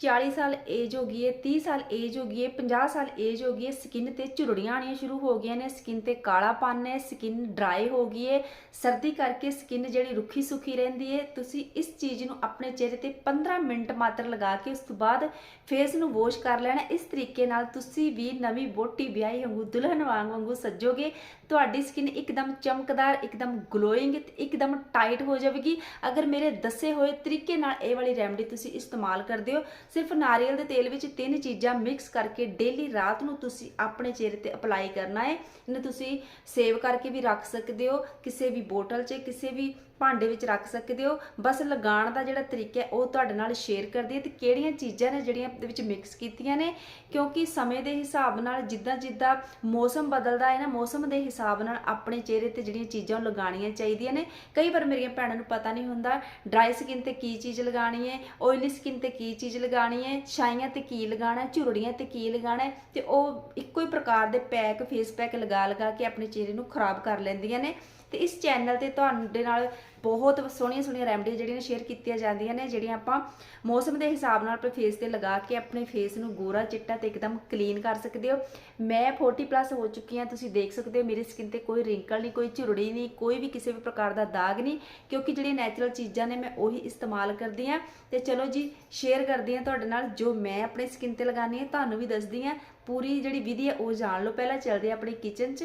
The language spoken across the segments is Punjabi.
40 ਸਾਲ ਏਜ ਹੋ ਗਈ ਹੈ 30 ਸਾਲ ਏਜ ਹੋ ਗਈ ਹੈ 50 ਸਾਲ ਏਜ ਹੋ ਗਈ ਹੈ ਸਕਿਨ ਤੇ ਝੁਰੜੀਆਂ ਆਣੀਆਂ ਸ਼ੁਰੂ ਹੋ ਗਈਆਂ ਨੇ ਸਕਿਨ ਤੇ ਕਾਲਾਪਨ ਹੈ ਸਕਿਨ ਡਰਾਈ ਹੋ ਗਈ ਹੈ, ਸਰਦੀ ਕਰਕੇ ਸਕਿਨ ਜਿਹੜੀ ਰੁੱਖੀ ਸੁੱਖੀ ਰਹਿੰਦੀ ਹੈ। ਤੁਸੀਂ ਇਸ ਚੀਜ਼ ਨੂੰ ਆਪਣੇ ਚਿਹਰੇ ਤੇ 15 ਮਿੰਟ ਮਾਤਰ ਲਗਾ ਕੇ ਉਸ ਤੋਂ ਬਾਅਦ ਫੇਸ ਨੂੰ ਵਾਸ਼ ਕਰ ਲੈਣਾ। ਇਸ ਤਰੀਕੇ ਨਾਲ ਤੁਸੀਂ ਵੀ ਨਵੀਂ ਬੋਟੀ ਵਿਆਹੀ ਵਾਂਗੂ ਦੁਲਹਨ ਵਾਂਗ ਵਾਂਗੂ ਸੱਜੋਗੇ। ਤੁਹਾਡੀ ਸਕਿਨ ਇੱਕਦਮ ਚਮਕਦਾਰ, ਇੱਕਦਮ ਗਲੋਇੰਗ ਤੇ ਇੱਕਦਮ ਟਾਈਟ ਹੋ ਜਾਵੇਗੀ। ਅਗਰ ਮੇਰੇ ਦੱਸੇ ਹੋਏ ਤਰੀਕੇ ਨਾਲ ਇਹ ਵਾਲੀ ਰੈਮਡੀ ਤੁਸੀਂ ਇਸਤੇਮਾਲ ਕਰਦੇ ਹੋ, ਸਿਰਫ ਨਾਰੀਅਲ ਦੇ ਤੇਲ ਵਿੱਚ ਤਿੰਨ ਚੀਜ਼ਾਂ ਮਿਕਸ ਕਰਕੇ ਡੇਲੀ ਰਾਤ ਨੂੰ ਤੁਸੀਂ ਆਪਣੇ ਚਿਹਰੇ ਤੇ ਅਪਲਾਈ ਕਰਨਾ ਹੈ। ਇਹਨੂੰ ਤੁਸੀਂ ਸੇਵ ਕਰਕੇ ਵੀ ਰੱਖ ਸਕਦੇ ਹੋ। ਕਿਸੇ ਵੀ ਬੋਟਲ 'ਚ, ਕਿਸੇ ਵੀ ਭਾਂਡੇ ਵਿੱਚ ਰੱਖ ਸਕਦੇ ਹੋ। ਬਸ ਲਗਾਉਣ ਦਾ ਜਿਹੜਾ ਤਰੀਕਾ ਹੈ, ਉਹ ਤੁਹਾਡੇ ਨਾਲ ਸ਼ੇਅਰ ਕਰਦੀ ਹੈ ਤੇ ਕਿਹੜੀਆਂ ਚੀਜ਼ਾਂ ਨੇ ਜਿਹੜੀਆਂ ਦੇ ਵਿੱਚ ਮਿਕਸ ਕੀਤੀਆਂ ਨੇ? ਕਿਉਂਕਿ ਸਮੇਂ ਦੇ ਹਿਸਾਬ ਨਾਲ ਜਿੱਦਾਂ ਜਿੱਦਾਂ ਮੌਸਮ ਬਦਲਦਾ ਹੈ ਨਾ, ਮੌਸਮ ਦੇ ਹਿਸਾਬ ਨਾਲ ਆਪਣੇ ਚਿਹਰੇ ਤੇ ਜਿਹੜੀਆਂ ਚੀਜ਼ਾਂ ਉਹ ਲਗਾਉਣੀਆਂ ਚਾਹੀਦੀਆਂ ਨੇ। ਕਈ ਵਾਰ ਮੇਰੀਆਂ ਭੈਣਾਂ ਨੂੰ ਪਤਾ ਨਹੀਂ ਹੁੰਦਾ ਡਰਾਈ ਸਕਿਨ ਤੇ ਕੀ ਚੀਜ਼ ਲਗਾਉਣੀ ਹੈ ਆਇਲੀ ਸਕਿਨ ਤੇ ਕੀ ਚੀਜ਼ ਲਗਾਉਣੀ ਹੈ, ਛਾਈਆਂ ਤੇ ਕੀ ਲਗਾਉਣਾ ਝੁਰੜੀਆਂ ਤੇ ਕੀ ਲਗਾਉਣਾ ਹੈ ਤੇ ਉਹ ਇੱਕੋ ਹੀ ਪ੍ਰਕਾਰ ਦੇ ਪੈਕ ਫੇਸ ਪੈਕ ਲਗਾ ਲਗਾ ਕੇ ਆਪਣੇ ਚਿਹਰੇ ਨੂੰ ਖਰਾਬ ਕਰ ਲੈਂਦੀਆਂ ਨੇ। ਤੇ ਇਸ ਚੈਨਲ ਤੇ ਤੁਹਾਡੇ ਨਾਲ ਬਹੁਤ ਸੋਹਣੀਆਂ ਸੋਹਣੀਆਂ ਰੈਮਡੀਜ਼ ਜਿਹੜੀਆਂ ਸ਼ੇਅਰ ਕੀਤੀਆਂ ਜਾਂਦੀਆਂ ਨੇ, ਜਿਹੜੀਆਂ ਆਪਾਂ ਮੌਸਮ ਦੇ ਹਿਸਾਬ ਨਾਲ ਆਪਣੇ ਫੇਸ ਤੇ ਲਗਾ ਕੇ ਆਪਣੇ ਫੇਸ ਨੂੰ ਗੋਰਾ ਚਿੱਟਾ ਤੇ ਇੱਕਦਮ ਕਲੀਨ ਕਰ ਸਕਦੇ ਹੋ। ਮੈਂ 40 ਪਲੱਸ ਹੋ ਚੁੱਕੀ ਹਾਂ, ਤੁਸੀਂ ਦੇਖ ਸਕਦੇ ਹੋ, ਮੇਰੀ ਸਕਿਨ ਤੇ ਕੋਈ ਰਿੰਕਲ ਨਹੀਂ, ਕੋਈ ਝੁਰੜੀ ਨਹੀਂ, ਕੋਈ ਵੀ ਕਿਸੇ ਵੀ ਪ੍ਰਕਾਰ ਦਾ ਦਾਗ ਨਹੀਂ, ਕਿਉਂਕਿ ਜਿਹੜੀਆਂ ਨੈਚੁਰਲ ਚੀਜ਼ਾਂ ਨੇ, ਮੈਂ ਉਹੀ ਇਸਤੇਮਾਲ ਕਰਦੀ ਹਾਂ। ਤੇ ਚਲੋ ਜੀ ਸ਼ੇਅਰ ਕਰਦੀ ਹਾਂ ਤੁਹਾਡੇ ਨਾਲ, ਜੋ ਮੈਂ ਆਪਣੇ ਸਕਿਨ ਤੇ ਲਗਾਉਂਦੀ ਹਾਂ, ਤੁਹਾਨੂੰ ਵੀ ਦੱਸਦੀ ਹਾਂ। ਪੂਰੀ ਜਿਹੜੀ ਵਿਧੀ ਹੈ, ਉਹ ਜਾਣ ਲਓ। ਪਹਿਲਾਂ ਚੱਲਦੇ ਹਾਂ ਆਪਣੀ ਕਿਚਨ 'ਚ।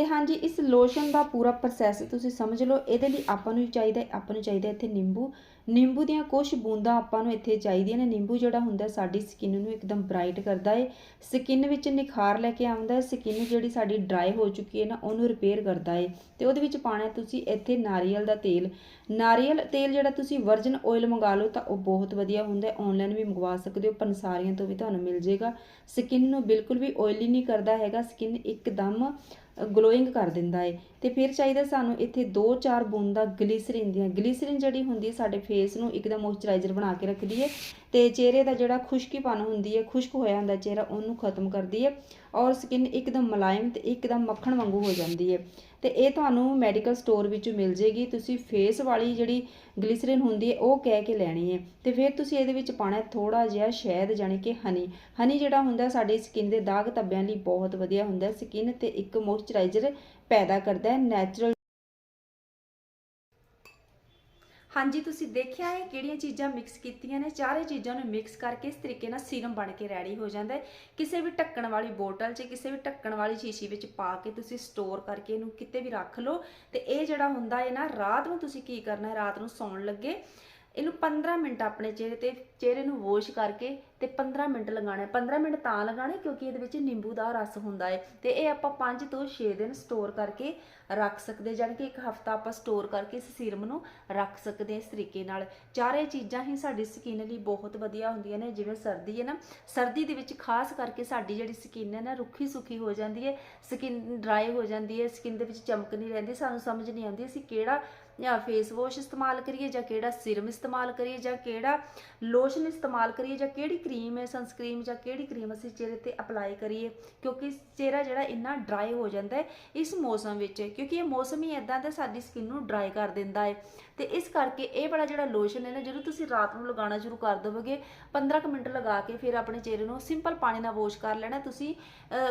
ਤੇ ਹਾਂਜੀ, ਇਸ ਲੋਸ਼ਨ ਦਾ ਪੂਰਾ ਪ੍ਰੋਸੈਸ ਤੁਸੀਂ ਸਮਝ ਲਓ, ਇਹਦੇ ਲਈ ਆਪਾਂ ਨੂੰ ਚਾਹੀਦਾ ਆਪਾਂ ਨੂੰ ਚਾਹੀਦਾ ਇੱਥੇ ਨਿੰਬੂ। ਨਿੰਬੂ ਦੀਆਂ ਕੁਝ ਬੂੰਦਾਂ ਆਪਾਂ ਨੂੰ ਇੱਥੇ ਚਾਹੀਦੀਆਂ ਨੇ। ਨਿੰਬੂ ਜਿਹੜਾ ਹੁੰਦਾ ਸਾਡੀ ਸਕਿਨ ਨੂੰ ਇੱਕਦਮ ਬ੍ਰਾਈਟ ਕਰਦਾ ਏ ਸਕਿਨ ਵਿੱਚ ਨਿਖਾਰ ਲੈ ਕੇ ਆਉਂਦਾ ਹੈ ਸਕਿਨ ਜਿਹੜੀ ਸਾਡੀ ਡਰਾਈ ਹੋ ਚੁੱਕੀ ਹੈ ਨਾ, ਉਹਨੂੰ ਰਿਪੇਅਰ ਕਰਦਾ ਏ ਤੇ ਉਹਦੇ ਵਿੱਚ ਪਾਣਾ ਤੁਸੀਂ ਇੱਥੇ ਨਾਰੀਅਲ ਦਾ ਤੇਲ। ਨਾਰੀਅਲ ਤੇਲ ਜਿਹੜਾ ਤੁਸੀਂ ਵਰਜਨ ਆਇਲ ਮੰਗਾ ਲਓ ਤਾਂ ਉਹ ਬਹੁਤ ਵਧੀਆ ਹੁੰਦਾ ਹੈ। ਆਨਲਾਈਨ ਵੀ ਮੰਗਵਾ ਸਕਦੇ ਹੋ, ਪੰਸਾਰੀਆਂ ਤੋਂ ਵੀ ਤੁਹਾਨੂੰ ਮਿਲ ਜਾਏਗਾ। ਸਕਿਨ ਨੂੰ ਬਿਲਕੁਲ ਵੀ ਆਇਲੀ ਨਹੀਂ ਕਰਦਾ ਹੈਗਾ। ਸਕਿਨ ਇੱਕਦਮ ਗਲੋਇੰਗ ਕਰ ਦਿੰਦਾ ਏ। ਤੇ ਫਿਰ ਚਾਹੀਦਾ ਸਾਨੂੰ ਇੱਥੇ 2-4 ਬੂੰਦਾਂ ਗਲੀਸਰੀਨ ਦੀਆਂ। ਗਲੀਸਰੀਨ ਜਿਹੜੀ ਹੁੰਦੀ ਹੈ ਸਾਡੇ ਫੇਸ ਨੂੰ ਇੱਕਦਮ ਮੋਇਸਚਰਾਈਜ਼ਰ ਬਣਾ ਕੇ ਰੱਖਦੀ ਹੈ ਤੇ ਚਿਹਰੇ ਦਾ ਜਿਹੜਾ ਖੁਸ਼ਕੀਪਨ ਹੁੰਦੀ ਹੈ ਖੁਸ਼ਕ ਹੋਇਆ ਹੁੰਦਾ ਚਿਹਰਾ, ਉਹਨੂੰ ਖਤਮ ਕਰਦੀ ਹੈ ਔਰ ਸਕਿਨ ਇੱਕਦਮ ਮੁਲਾਇਮ ਤੇ ਇੱਕਦਮ ਮੱਖਣ ਵਾਂਗੂ ਹੋ ਜਾਂਦੀ ਹੈ। ਤੇ ਇਹ ਤੁਹਾਨੂੰ ਮੈਡੀਕਲ ਸਟੋਰ ਵਿੱਚੋਂ ਮਿਲ ਜੇਗੀ। ਤੁਸੀਂ ਫੇਸ ਵਾਲੀ ਜਿਹੜੀ ਗਲੀਸਰੀਨ ਹੁੰਦੀ ਹੈ, ਉਹ ਕਹਿ ਕੇ ਲੈਣੀ ਹੈ। ਤੇ ਫਿਰ ਤੁਸੀਂ ਇਹਦੇ ਵਿੱਚ ਪਾਣਾ ਥੋੜਾ ਜਿਹਾ ਸ਼ਹਿਦ ਜਾਨੀ ਕਿ ਹਨੀ ਹਨੀ ਜਿਹੜਾ ਹੁੰਦਾ ਸਾਡੀ ਸਕਿਨ ਦੇ ਦਾਗ ਧੱਬਿਆਂ ਲਈ ਬਹੁਤ ਵਧੀਆ ਹੁੰਦਾ ਸਕਿਨ ਤੇ ਇੱਕ ਮੋਇਸਚਰਾਈਜ਼ਰ ਪੈਦਾ ਕਰਦਾ ਹੈ ਨੈਚੁਰਲ ਹਾਂਜੀ, ਤੁਸੀਂ ਦੇਖਿਆ ਹੈ ਕਿਹੜੀਆਂ ਚੀਜ਼ਾਂ ਮਿਕਸ ਕੀਤੀਆਂ ਨੇ? ਚਾਰੇ ਚੀਜ਼ਾਂ ਨੂੰ ਮਿਕਸ ਕਰਕੇ ਇਸ ਤਰੀਕੇ ਨਾਲ ਸੀਰਮ ਬਣ ਕੇ ਰੈਡੀ ਹੋ ਜਾਂਦਾ ਹੈ। ਕਿਸੇ ਵੀ ਢੱਕਣ ਵਾਲੀ ਬੋਟਲ 'ਚ, ਕਿਸੇ ਵੀ ਢੱਕਣ ਵਾਲੀ ਸ਼ੀਸ਼ੀ ਵਿੱਚ ਪਾ ਕੇ ਤੁਸੀਂ ਸਟੋਰ ਕਰਕੇ ਇਹਨੂੰ ਕਿਤੇ ਵੀ ਰੱਖ ਲਓ। ਤੇ ਇਹ ਜਿਹੜਾ ਹੁੰਦਾ ਹੈ ਨਾ, ਰਾਤ ਨੂੰ ਤੁਸੀਂ ਕੀ ਕਰਨਾ ਹੈ? ਰਾਤ ਨੂੰ ਸੌਣ ਲੱਗੇ। ਇਹਨੂੰ 15 ਮਿੰਟ ਆਪਣੇ ਚਿਹਰੇ ਤੇ, ਚਿਹਰੇ ਨੂੰ ਵਾਸ਼ ਕਰਕੇ ਤੇ 15 ਮਿੰਟ ਲਗਾਉਣਾ ਹੈ। 15 ਮਿੰਟ ਤਾਂ ਲਗਾਉਣੇ ਕਿਉਂਕਿ ਇਹਦੇ ਵਿੱਚ ਨਿੰਬੂ ਦਾ ਰਸ ਹੁੰਦਾ ਹੈ। ਤੇ ਇਹ ਆਪਾਂ 5 ਤੋਂ 6 ਦਿਨ ਸਟੋਰ ਕਰਕੇ ਰੱਖ ਸਕਦੇ ਜਾਨ ਕਿ ਇੱਕ ਹਫਤਾ ਆਪਾਂ ਸਟੋਰ ਕਰਕੇ ਇਸ ਸੀਰਮ ਨੂੰ ਰੱਖ ਸਕਦੇ ਇਸ ਤਰੀਕੇ ਨਾਲ। ਚਾਰੇ ਚੀਜ਼ਾਂ ਹੀ ਸਾਡੀ ਸਕਿਨ ਲਈ ਬਹੁਤ ਵਧੀਆ ਹੁੰਦੀਆਂ ਨੇ, ਜਿਵੇਂ ਸਰਦੀ ਹੈ ਨਾ, ਸਰਦੀ ਦੇ ਵਿੱਚ ਖਾਸ ਕਰਕੇ ਸਾਡੀ ਜਿਹੜੀ ਸਕਿਨ ਹੈ ਨਾ, ਰੁੱਖੀ ਸੁੱਖੀ ਹੋ ਜਾਂਦੀ ਹੈ ਸਕਿਨ ਡਰਾਈ ਹੋ ਜਾਂਦੀ ਹੈ ਸਕਿਨ ਦੇ ਵਿੱਚ ਚਮਕ ਨਹੀਂ ਰਹਿੰਦੀ, ਸਾਨੂੰ ਸਮਝ ਨਹੀਂ ਆਉਂਦੀ ਅਸੀਂ ਕਿਹੜਾ ਜਾਂ ਫੇਸ ਵਾਸ਼ ਇਸਤੇਮਾਲ ਕਰੀਏ ਜਾਂ ਕਿਹੜਾ ਸਿਰਮ ਇਸਤੇਮਾਲ ਕਰੀਏ ਜਾਂ ਕਿਹੜਾ ਲੋਸ਼ਨ ਇਸਤੇਮਾਲ ਕਰੀਏ ਜਾਂ ਕਿਹੜੀ ਕਰੀਮ ਹੈ ਸਨਸਕ੍ਰੀਮ ਜਾਂ ਕਿਹੜੀ ਕਰੀਮ ਅਸੀਂ ਚਿਹਰੇ ਤੇ ਅਪਲਾਈ ਕਰੀਏ, ਕਿਉਂਕਿ ਚਿਹਰਾ ਜਿਹੜਾ ਇੰਨਾ ਡਰਾਈ ਹੋ ਜਾਂਦਾ ਹੈ ਇਸ ਮੌਸਮ ਵਿੱਚ, ਕਿਉਂਕਿ ਇਹ ਮੌਸਮ ਹੀ ਇਦਾਂ ਦਾ ਸਾਡੀ ਸਕਿਨ ਨੂੰ ਡਰਾਈ ਕਰ ਦਿੰਦਾ ਹੈ। ਤੇ ਇਸ ਕਰਕੇ ਇਹ ਵਾਲਾ ਜਿਹੜਾ ਲੋਸ਼ਨ ਹੈ ਨਾ, ਜਦੋਂ ਤੁਸੀਂ ਰਾਤ ਨੂੰ ਲਗਾਉਣਾ ਸ਼ੁਰੂ ਕਰ ਦੋਗੇ 15 ਕੁ ਮਿੰਟ ਲਗਾ ਕੇ ਫਿਰ ਆਪਣੇ ਚਿਹਰੇ ਨੂੰ ਸਿੰਪਲ ਪਾਣੀ ਨਾਲ ਵਾਸ਼ ਕਰ ਲੈਣਾ, ਤੁਸੀਂ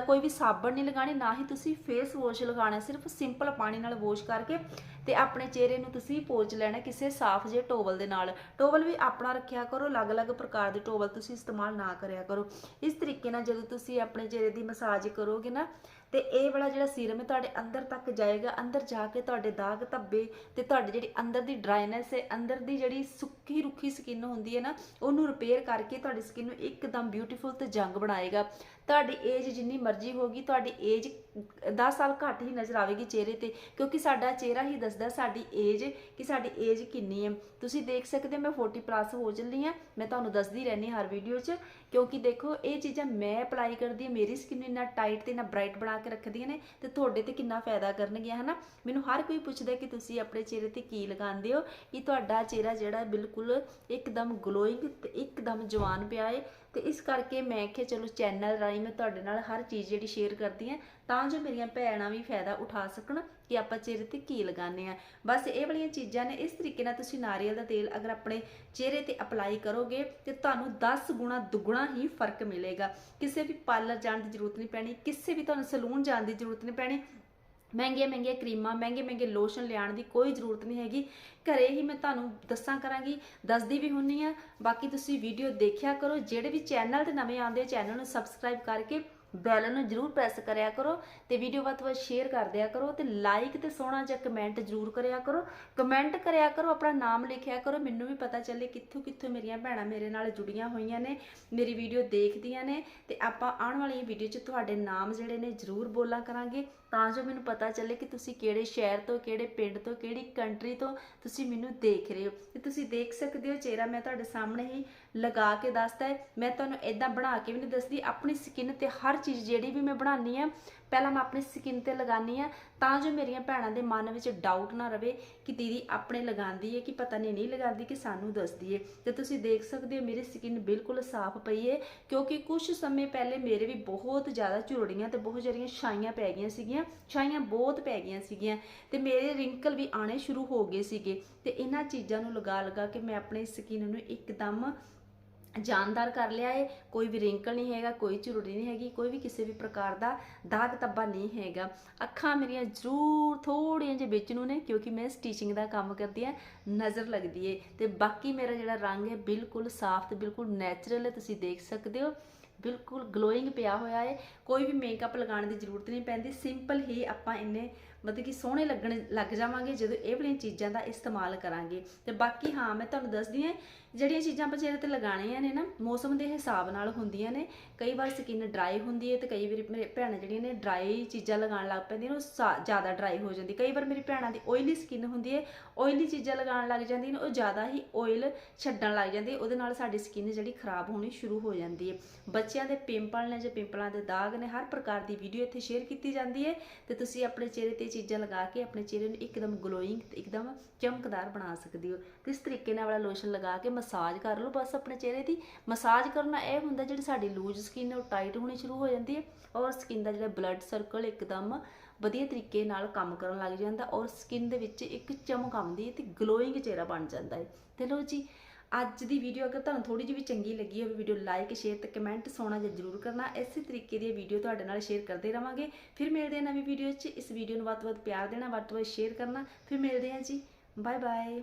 ਕੋਈ ਵੀ ਸਾਬਣ ਨਹੀਂ ਲਗਾਣੀ ਨਾ ਹੀ ਤੁਸੀਂ ਫੇਸ ਵਾਸ਼ ਲਗਾਉਣਾ, ਸਿਰਫ ਸਿੰਪਲ ਪਾਣੀ ਨਾਲ ਵਾਸ਼ ਕਰਕੇ ਤੇ ਆਪਣੇ ਚਿਹਰੇ ਨੂੰ ਤੁਸੀਂ ਪੋਚ ਲੈਣਾ ਕਿਸੇ ਸਾਫ਼ ਜਿਹੇ ਟੋਵਲ ਦੇ ਨਾਲ। ਟੋਵਲ ਵੀ ਆਪਣਾ ਰੱਖਿਆ ਕਰੋ, ਅਲੱਗ-ਅਲੱਗ ਪ੍ਰਕਾਰ ਦੇ ਟੋਵਲ ਤੁਸੀਂ ਇਸਤੇਮਾਲ ਨਾ ਕਰਿਆ ਕਰੋ। ਇਸ ਤਰੀਕੇ ਨਾਲ ਜਦੋਂ ਤੁਸੀਂ ਆਪਣੇ ਚਿਹਰੇ ਦੀ ਮਸਾਜ ਕਰੋਗੇ ਨਾ, ਤੇ ਇਹ ਵਾਲਾ ਜਿਹੜਾ ਸੀਰਮ ਹੈ ਤੁਹਾਡੇ ਅੰਦਰ ਤੱਕ ਜਾਏਗਾ, ਅੰਦਰ ਜਾ ਕੇ ਤੁਹਾਡੇ ਦਾਗ ਧੱਬੇ ਤੇ ਤੁਹਾਡੀ ਜਿਹੜੀ ਅੰਦਰ ਦੀ ਡਰਾਈਨੈਸ ਹੈ, ਅੰਦਰ ਦੀ ਜਿਹੜੀ ਸੁੱਕੀ ਰੁੱਖੀ ਸਕਿਨ ਹੁੰਦੀ ਹੈ ਨਾ, ਉਹਨੂੰ ਰਿਪੇਅਰ ਕਰਕੇ ਤੁਹਾਡੀ ਸਕਿਨ ਨੂੰ ਇੱਕਦਮ ਬਿਊਟੀਫੁਲ ਤੇ ਜੰਗ ਬਣਾਏਗਾ। ਤੁਹਾਡੀ ਏਜ ਜਿੰਨੀ ਮਰਜ਼ੀ ਹੋਗੀ ਤੁਹਾਡੀ ਏਜ 10 ਸਾਲ ਘੱਟ ਹੀ ਨਜ਼ਰ ਆਵੇਗੀ ਚਿਹਰੇ ਤੇ, ਕਿਉਂਕਿ ਸਾਡਾ ਚਿਹਰਾ ਹੀ ਦੱਸਦਾ ਸਾਡੀ ਏਜ ਕਿ ਸਾਡੀ ਏਜ ਕਿੰਨੀ ਹੈ। ਤੁਸੀਂ ਦੇਖ ਸਕਦੇ ਹੋ, ਮੈਂ 40 ਪਲੱਸ ਹੋ ਚੱਲੀ ਆ ਮੈਂ ਤੁਹਾਨੂੰ ਦੱਸਦੀ ਰਹਿੰਦੀ ਹਰ ਵੀਡੀਓ 'ਚ, ਕਿਉਂਕਿ ਦੇਖੋ, ਇਹ ਚੀਜ਼ਾਂ ਮੈਂ ਅਪਲਾਈ ਕਰਦੀ ਹਾਂ, ਮੇਰੀ ਸਕਿਨ ਨੂੰ ਇੰਨਾ ਟਾਈਟ ਤੇ ਇੰਨਾ ਬ੍ਰਾਈਟ ਬਣਾ ਕੇ ਰੱਖਦੀਆਂ ਨੇ ਤੇ ਤੁਹਾਡੇ ਤੇ ਕਿੰਨਾ ਫਾਇਦਾ ਕਰਨਗੀਆਂ, ਹਨਾ? ਮੈਨੂੰ ਹਰ ਕੋਈ ਪੁੱਛਦਾ ਕਿ ਤੁਸੀਂ ਆਪਣੇ ਚਿਹਰੇ ਤੇ ਕੀ ਲਗਾਉਂਦੇ ਹੋ, ਕਿ ਤੁਹਾਡਾ ਚਿਹਰਾ ਜਿਹੜਾ ਬਿਲਕੁਲ ਇੱਕਦਮ ਗਲੋਇੰਗ ਤੇ ਇੱਕਦਮ ਜਵਾਨ ਪਿਆ ਹੈ ਤੇ ਇਸ ਕਰਕੇ ਮੈਂ ਕਿਹਾ ਚਲੋ ਚੈਨਲ ਰਾਹੀਂ ਮੈਂ ਤੁਹਾਡੇ ਨਾਲ ਹਰ ਚੀਜ਼ ਜਿਹੜੀ ਸ਼ੇਅਰ ਕਰਦੀ ਹਾਂ, ਤਾਂ ਜੋ ਮੇਰੀਆਂ ਭੈਣਾਂ ਵੀ ਫਾਇਦਾ ਉਠਾ ਸਕਣ ਕਿ ਆਪਾਂ ਚਿਹਰੇ ਤੇ ਕੀ ਲਗਾਉਂਦੇ ਆ ਬਸ ਇਹ ਵਾਲੀਆਂ ਚੀਜ਼ਾਂ ਨੇ, ਇਸ ਤਰੀਕੇ ਨਾਲ ਤੁਸੀਂ ਨਾਰੀਅਲ ਦਾ ਤੇਲ ਅਗਰ ਆਪਣੇ ਚਿਹਰੇ ਤੇ ਅਪਲਾਈ ਕਰੋਗੇ, ਤੇ ਤੁਹਾਨੂੰ 10 ਗੁਣਾ ਦੁੱਗਣਾ ਹੀ ਫ਼ਰਕ ਮਿਲੇਗਾ। ਕਿਸੇ ਵੀ ਪਾਰਲਰ ਜਾਣ ਦੀ ਜ਼ਰੂਰਤ ਨਹੀਂ ਪੈਣੀ, ਕਿਸੇ ਵੀ ਤੁਹਾਨੂੰ ਸਲੂਨ ਜਾਣ ਦੀ ਜ਼ਰੂਰਤ ਨਹੀਂ ਪੈਣੀ ਮਹਿੰਗੀਆਂ ਮਹਿੰਗੀਆਂ ਕਰੀਮਾਂ, ਮਹਿੰਗੇ ਮਹਿੰਗੇ ਲੋਸ਼ਨ ਲਿਆਉਣ ਦੀ ਕੋਈ ਜ਼ਰੂਰਤ ਨਹੀਂ ਹੈਗੀ। ਘਰੇ ਹੀ ਮੈਂ ਤੁਹਾਨੂੰ ਦੱਸਾਂ ਕਰਾਂਗੀ, ਦੱਸਦੀ ਵੀ ਹੁੰਨੀ ਆ ਬਾਕੀ ਤੁਸੀਂ ਵੀਡੀਓ ਦੇਖਿਆ ਕਰੋ, ਜਿਹੜੇ ਵੀ ਚੈਨਲ ਤੇ ਨਵੇਂ ਆਉਂਦੇ ਚੈਨਲ ਨੂੰ ਸਬਸਕ੍ਰਾਈਬ ਕਰਕੇ ਬੈਲ ਨੂੰ ਜਰੂਰ ਪ੍ਰੈਸ ਕਰਿਆ ਕਰੋ ਤੇ ਵੀਡੀਓ ਵੱਧ ਤੋਂ ਵੱਧ ਸ਼ੇਅਰ ਕਰ ਦਿਆ ਕਰੋ ਤੇ ਲਾਈਕ ਤੇ ਸੋਹਣਾ ਜਿਹਾ ਕਮੈਂਟ ਜਰੂਰ ਕਰਿਆ ਕਰੋ। ਕਮੈਂਟ ਕਰਿਆ ਕਰੋ, ਆਪਣਾ ਨਾਮ ਲਿਖਿਆ ਕਰੋ, ਮੈਨੂੰ ਵੀ ਪਤਾ ਚੱਲੇ ਕਿੱਥੋਂ ਕਿੱਥੋਂ ਮੇਰੀਆਂ ਭੈਣਾਂ ਮੇਰੇ ਨਾਲ ਜੁੜੀਆਂ ਹੋਈਆਂ ਨੇ, ਮੇਰੀ ਵੀਡੀਓ ਦੇਖਦੀਆਂ ਨੇ ਤੇ ਆਪਾਂ ਆਉਣ ਵਾਲੀ ਵੀਡੀਓ 'ਚ ਤੁਹਾਡੇ ਨਾਮ ਜਿਹੜੇ ਨੇ ਜਰੂਰ ਬੋਲਾਂ ਕਰਾਂਗੇ। ਤਾਂ ਜੋ ਮੈਨੂੰ ਪਤਾ ਚੱਲੇ ਕਿ ਤੁਸੀਂ ਕਿਹੜੇ ਸ਼ਹਿਰ ਤੋਂ, ਕਿਹੜੇ ਪਿੰਡ ਤੋਂ, ਕਿਹੜੀ ਕੰਟਰੀ ਤੋਂ ਤੁਸੀਂ ਮੈਨੂੰ ਦੇਖ ਰਹੇ ਹੋ। ਤੇ ਤੁਸੀਂ ਦੇਖ ਸਕਦੇ ਹੋ, ਚਿਹਰਾ ਮੈਂ ਤੁਹਾਡੇ ਸਾਹਮਣੇ ਹੀ ਲਗਾ ਕੇ ਦੱਸਦਾ ਮੈਂ ਤੁਹਾਨੂੰ ਇਦਾਂ ਬਣਾ ਕੇ ਵੀ ਨਹੀਂ ਦੱਸਦੀ। ਆਪਣੀ ਸਕਿਨ ਤੇ ਹਰ ਚੀਜ਼ ਜਿਹੜੀ ਵੀ ਮੈਂ ਬਣਾਉਣੀ ਆ ਪਹਿਲਾਂ ਮੈਂ ਆਪਣੀ ਸਕਿਨ ਤੇ ਲਗਾਨੀ ਆ ਤਾਂ ਜੋ ਮੇਰੀਆਂ ਭੈਣਾਂ ਦੇ ਮਨ ਵਿੱਚ ਡਾਊਟ ਨਾ ਰਵੇ ਕਿ ਦੀਦੀ ਆਪਣੇ ਲਗਾਉਂਦੀ ਹੈ ਕਿ ਪਤਾ ਨਹੀਂ ਨਹੀਂ ਲਗਾਉਂਦੀ ਕਿ ਸਾਨੂੰ ਦੱਸਦੀ ਹੈ। ਤੇ ਤੁਸੀਂ ਦੇਖ ਸਕਦੇ ਹੋ ਮੇਰੀ ਸਕਿਨ ਬਿਲਕੁਲ ਸਾਫ਼ ਪਈ ਹੈ, ਕਿਉਂਕਿ ਕੁਝ ਸਮੇਂ ਪਹਿਲੇ ਮੇਰੇ ਵੀ ਬਹੁਤ ਜ਼ਿਆਦਾ ਝੁਰੜੀਆਂ ਤੇ ਬਹੁਤ ਜਿਹੜੀਆਂ ਛਾਈਆਂ ਪੈ ਗਈਆਂ ਸੀਗੀਆਂ, ਛਾਈਆਂ ਬਹੁਤ ਪੈ ਗਈਆਂ ਸੀਗੀਆਂ ਤੇ ਮੇਰੇ ਰਿੰਕਲ ਵੀ ਆਣੇ ਸ਼ੁਰੂ ਹੋ ਗਏ ਸੀਗੇ ਤੇ ਇਹਨਾਂ ਚੀਜ਼ਾਂ ਨੂੰ ਲਗਾ ਲਗਾ ਕੇ ਮੈਂ ਆਪਣੀ ਸਕਿਨ ਨੂੰ ਇੱਕਦਮ ਜਾਨਦਾਰ ਕਰ ਲਿਆ ਏ, ਕੋਈ ਵੀ ਰਿੰਕਲ ਨਹੀਂ ਹੈਗਾ, ਕੋਈ ਝੁਰੜੀ ਨਹੀਂ ਹੈਗੀ, ਕੋਈ ਵੀ ਕਿਸੇ ਵੀ ਪ੍ਰਕਾਰ ਦਾ ਦਾਗ ਧੱਬਾ ਨਹੀਂ ਹੈਗਾ। ਅੱਖਾਂ ਮੇਰੀਆਂ ਜ਼ਰੂਰ ਥੋੜੀਆਂ ਜਿਹੇ ਵਿੱਚ ਨੂੰ ਨੇ, ਕਿਉਂਕਿ ਮੈਂ ਸਟੀਚਿੰਗ ਦਾ ਕੰਮ ਕਰਦੀ ਆ ਨਜ਼ਰ ਲੱਗਦੀ ਏ। ਤੇ ਬਾਕੀ ਮੇਰਾ ਜਿਹੜਾ ਰੰਗ ਹੈ, ਬਿਲਕੁਲ ਸਾਫ਼ ਤੇ ਬਿਲਕੁਲ ਨੈਚੁਰਲ ਹੈ, ਤੁਸੀਂ ਦੇਖ ਸਕਦੇ ਹੋ। ਬਿਲਕੁਲ ਗਲੋਇੰਗ ਪਿਆ ਹੋਇਆ ਹੈ ਕੋਈ ਵੀ ਮੇਕਅਪ ਲਗਾਉਣ ਦੀ ਜ਼ਰੂਰਤ ਨਹੀਂ ਪੈਂਦੀ। ਸਿੰਪਲ ਹੀ ਆਪਾਂ ਇੰਨੇ ਮਤਲਬ ਕਿ ਸੋਹਣੇ ਲੱਗਣ, ਲੱਗ ਜਾਵਾਂਗੇ ਜਦੋਂ ਇਹ ਵਾਲੀਆਂ ਚੀਜ਼ਾਂ ਦਾ ਇਸਤੇਮਾਲ ਕਰਾਂਗੇ। ਤੇ ਬਾਕੀ ਹਾਂ, ਮੈਂ ਤੁਹਾਨੂੰ ਦੱਸਦੀ ਹਾਂ, ਜਿਹੜੀਆਂ ਚੀਜ਼ਾਂ ਆਪਾਂ ਚਿਹਰੇ ਤੇ ਲਗਾਉਣੀਆਂ ਨੇ ਨਾ, ਮੌਸਮ ਦੇ ਹਿਸਾਬ ਨਾਲ ਹੁੰਦੀਆਂ ਨੇ। ਕਈ ਵਾਰ ਸਕਿਨ ਡਰਾਈ ਹੁੰਦੀ ਹੈ ਤੇ ਕਈ ਵਾਰੀ ਮੇਰੇ ਭੈਣਾਂ ਜਿਹੜੀਆਂ ਨੇ ਡਰਾਈ ਚੀਜ਼ਾਂ ਲਗਾਉਣ ਲੱਗ ਪੈਂਦੀਆਂ ਨੇ, ਉਹ ਸਾ- ਜ਼ਿਆਦਾ ਡਰਾਈ ਹੋ ਜਾਂਦੀ। ਕਈ ਵਾਰ ਮੇਰੀ ਭੈਣਾਂ ਦੀ ਓਇਲੀ ਸਕਿਨ ਹੁੰਦੀ ਹੈ ਓਇਲੀ ਚੀਜ਼ਾਂ ਲਗਾਉਣ ਲੱਗ ਜਾਂਦੀਆਂ ਨੇ, ਉਹ ਜ਼ਿਆਦਾ ਹੀ ਓਇਲ ਛੱਡਣ ਲੱਗ ਜਾਂਦੀ ਹੈ ਉਹਦੇ ਨਾਲ ਸਾਡੀ ਸਕਿਨ ਜਿਹੜੀ ਖਰਾਬ ਹੋਣੀ ਸ਼ੁਰੂ ਹੋ ਜਾਂਦੀ ਹੈ ਬੱਚਿਆਂ ਦੇ ਪਿੰਪਲ ਨੇ ਜਾਂ ਪਿੰਪਲਾਂ ਦੇ ਦਾਗ ਨੇ ਹਰ ਪ੍ਰਕਾਰ ਦੀ ਵੀਡੀਓ ਇੱਥੇ ਸ਼ੇਅਰ ਕੀਤੀ ਜਾਂਦੀ ਹੈ ਤੇ ਤੁਸੀਂ ਆਪਣੇ ਚਿਹਰੇ ਤੇ ਚੀਜ਼ਾਂ ਲਗਾ ਕੇ ਆਪਣੇ ਚਿਹਰੇ ਨੂੰ ਇੱਕਦਮ ਗਲੋਇੰਗ ਤੇ ਇੱਕਦਮ ਚਮਕਦਾਰ ਬਣਾ ਸਕਦੇ ਹੋ। ਤੇ ਇਸ ਤਰੀਕੇ ਨਾਲ ਵਾਲਾ ਲੋਸ਼ਨ ਲਗਾ ਕੇ ਮਸਾਜ ਕਰ ਲਓ ਬਸ ਆਪਣੇ ਚਿਹਰੇ ਦੀ। ਮਸਾਜ ਕਰਨਾ ਇਹ ਹੁੰਦਾ ਜਿਹੜੀ ਸਾਡੀ ਲੂਜ਼ ਸਕਿਨ ਹੈ ਉਹ ਟਾਈਟ ਹੋਣੀ ਸ਼ੁਰੂ ਹੋ ਜਾਂਦੀ ਹੈ ਔਰ ਸਕਿਨ ਦਾ ਜਿਹੜਾ ਬਲੱਡ ਸਰਕਲ ਇੱਕਦਮ ਵਧੀਆ ਤਰੀਕੇ ਨਾਲ ਕੰਮ ਕਰਨ ਲੱਗ ਜਾਂਦਾ ਔਰ ਸਕਿਨ ਦੇ ਵਿੱਚ ਇੱਕ ਚਮਕ ਆਉਂਦੀ ਹੈ ਤੇ ਗਲੋਇੰਗ ਚਿਹਰਾ ਬਣ ਜਾਂਦਾ ਹੈ। ਤੇ ਲੋ ਜੀ ਅੱਜ ਦੀ ਵੀਡੀਓ ਅਗਰ ਤੁਹਾਨੂੰ ਥੋੜੀ ਜਿਹੀ ਵੀ ਚੰਗੀ ਲੱਗੀ ਹੋਵੇ ਵੀਡੀਓ ਲਾਈਕ ਸ਼ੇਅਰ ਤੇ ਕਮੈਂਟ ਸੋਣਾ ਜਿਹਾ ਜ਼ਰੂਰ ਕਰਨਾ। ਇਸੇ ਤਰੀਕੇ ਦੀ ਵੀਡੀਓ ਤੁਹਾਡੇ ਨਾਲ ਸ਼ੇਅਰ ਕਰਦੇ ਰਵਾਂਗੇ। ਫਿਰ ਮਿਲਦੇ ਹਾਂ ਨਵੀਂ ਵੀਡੀਓ 'ਚ। ਇਸ ਵੀਡੀਓ ਨੂੰ ਵੱਧ ਤੋਂ ਵੱਧ ਪਿਆਰ ਦੇਣਾ, ਵੱਧ ਤੋਂ ਵੱਧ ਸ਼ੇਅਰ ਕਰਨਾ। ਫਿਰ ਮਿਲਦੇ ਹਾਂ ਜੀ। Bye bye